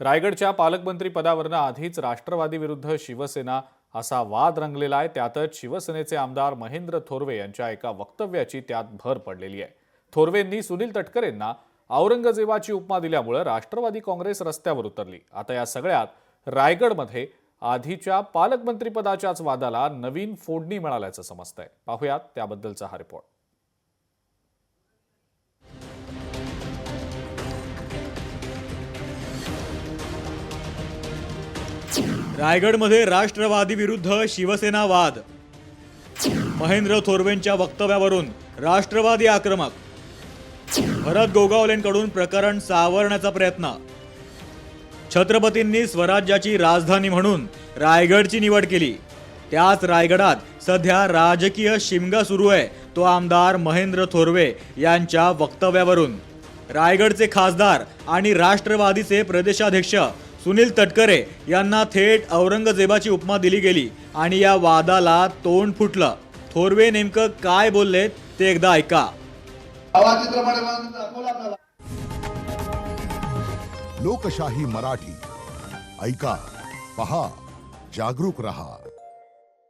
रायगडच्या पालकमंत्री पदावरनं आधीच राष्ट्रवादी विरुद्ध शिवसेना असा वाद रंगलेला आहे. त्यातच शिवसेनेचे आमदार महेंद्र थोरवे यांच्या एका वक्तव्याची त्यात भर पडलेली आहे. थोरवेंनी सुनील तटकरेंना औरंगजेबाची उपमा दिल्यामुळं राष्ट्रवादी काँग्रेस रस्त्यावर उतरली. आता या सगळ्यात रायगडमध्ये आधीच्या पालकमंत्रीपदाच्याच वादाला नवीन फोडणी मिळाल्याचं समजतंय. पाहुयात त्याबद्दलचा हा रिपोर्ट रायगडमध्ये राष्ट्रवादी विरुद्ध शिवसेना वाद. महेंद्र थोरवेंच्या वक्तव्यावरून राष्ट्रवादी आक्रमक. भरत गोगावलेंकडून प्रकरण सावरण्याचा प्रयत्न. छत्रपतींनी स्वराज्याची राजधानी म्हणून रायगडची निवड केली. त्याच रायगडात सध्या राजकीय शिमगा सुरू आहे तो आमदार महेंद्र थोरवे यांच्या वक्तव्यावरून. रायगडचे खासदार आणि राष्ट्रवादीचे प्रदेशाध्यक्ष सुनील तटकरे यांना थेट औरंगजेबाची उपमा दिली गेली आणि या वादाला तोंड फुटलं. थोरवे नेमकं काय बोललेत ते एकदा ऐका. लोकशाही मराठी. ऐका पहा जागरूक रहा.